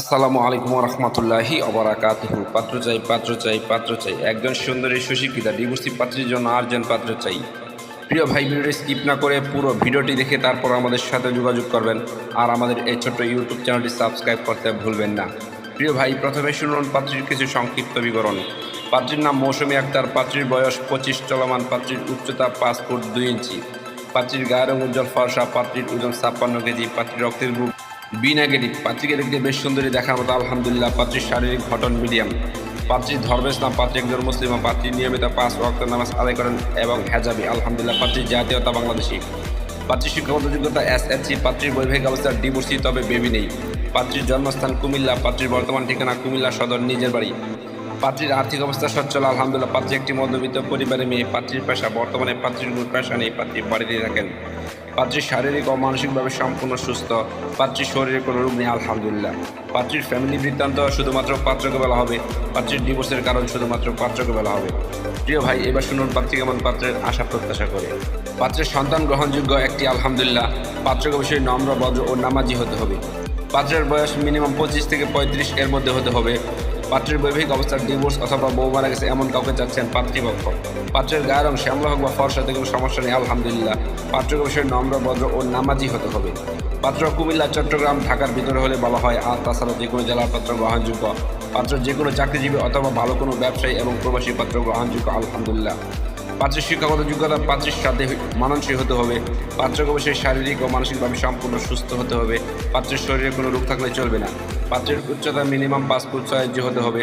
আসসালামু আলাইকুম রহমতুল্লাহি অবরাকাতুহু পাত্র চাই পাত্র চাই পাত্র চাই। একজন সুন্দরী, সুশিক্ষিতা ডিভোর্সি পাত্রীর জন্য আর্জেন্ট পাত্র চাই। প্রিয় ভাই, ভিডিওটি স্কিপ না করে পুরো ভিডিওটি দেখে তারপর আমাদের সাথে যোগাযোগ করবেন। আর আমাদের এই ছোট্ট ইউটিউব চ্যানেলটি সাবস্ক্রাইব করতে ভুলবেন না। প্রিয় ভাই, প্রথমে শুনুন পাত্রীর কিছু সংক্ষিপ্ত বিবরণ। পাত্রীর নাম মৌসুমী আক্তার, পাত্রীর বয়স পঁচিশ, চলমান পাত্রীর উচ্চতা পাঁচ ফুট দুই ইঞ্চি। পাত্রীর গায়ের উজ্জ্বল ফর্সা, পাত্রীর ওজন ছাপ্পান্ন কেজি, পাত্রীর রক্তের গ্রুপ বি নেগেটিভ। পাত্রীকে দেখতে বেশ সুন্দরী দেখার মতো আলহামদুলিল্লাহ। পাত্রীর শারীরিক ঘটন মিডিয়াম। পাত্রীর ধর্মের নাম পাত্রী একজন মুসলিম পাত্রী নিয়মিত পাঁচ ওয়াক্ত নামাজ আদায় করেন এবং হেজাবি। আলহামদুলিল্লাহ, পাত্রীর জাতীয়তা বাংলাদেশি। পাত্রীর শিক্ষাগত যোগ্যতা এস এস সি পাত্রীর বৈবাহিক অবস্থা ডিভোর্সি, তবে বেবি নেই। পাত্রীর জন্মস্থান কুমিল্লা, পাত্রীর বর্তমান ঠিকানা কুমিল্লা সদর, নিজের বাড়ি। পাত্রীর আর্থিক অবস্থা সচ্ছল, আলহামদুলিল্লাহ, পাত্রী একটি মধ্যবিত্ত পরিবারের মেয়ে। পাত্রীর পেশা, বর্তমানে পাত্রীর কোনো পেশা নেই পাত্রী বাড়িতেই থাকেন। পাত্রীর শারীরিক ও মানসিকভাবে সম্পূর্ণ সুস্থ, পাত্রীর শরীরে কোনো রোগ নেই, আলহামদুলিল্লাহ। পাত্রীর ফ্যামিলি বৃত্তান্ত শুধুমাত্র পাত্রকে বলা হবে, পাত্রীর ডিভোর্সের কারণ শুধুমাত্র পাত্রকে বলা হবে। প্রিয় ভাই, এবার শুনুন পাত্রী কেমন পাত্রের আশা প্রত্যাশা করে। পাত্রের সন্তান গ্রহণযোগ্য একটি, আলহামদুলিল্লাহ। পাত্রকে অবশ্যই নম্র বজ্র ও নামাজি হতে হবে। পাত্রের বয়স মিনিমাম পঁচিশ থেকে পঁয়ত্রিশ এর মধ্যে হতে হবে। পাত্রের বৈবাহিক অবস্থার ডিভোর্স অথবা বউ মারা গেছে এমন কাউকে চাচ্ছেন পাত্রীপক্ষ পাত্রের গায়ের রং শ্যামলা হোক বা ফর্সাতে কোনো সমস্যা নেই, আলহামদুলিল্লাহ। পাত্রের বিষয়ে নম্র, ভদ্র ও নামাজি হতে হবে। পাত্র কুমিল্লা, চট্টগ্রাম, ঢাকার ভিতরে হলে বলা হয়, আর তাছাড়া যে কোনো জেলার পাত্র গ্রহণযোগ্য। পাত্র যে কোনো চাকরিজীবী অথবা ভালো কোনো ব্যবসায়ী এবং প্রবাসী পাত্র গ্রহণযোগ্য, আলহামদুলিল্লাহ। পাত্রের শিক্ষাগত যোগ্যতা, পাত্রের সাথে মানানসই হতে হবে। পাত্র অবশ্যই শারীরিক ও মানসিকভাবে সম্পূর্ণ সুস্থ হতে হবে। পাত্রের শরীরে কোনো রোগ থাকলে চলবে না। পাত্রের উচ্চতা মিনিমাম পাঁচ ফুট ছয় হতে হবে।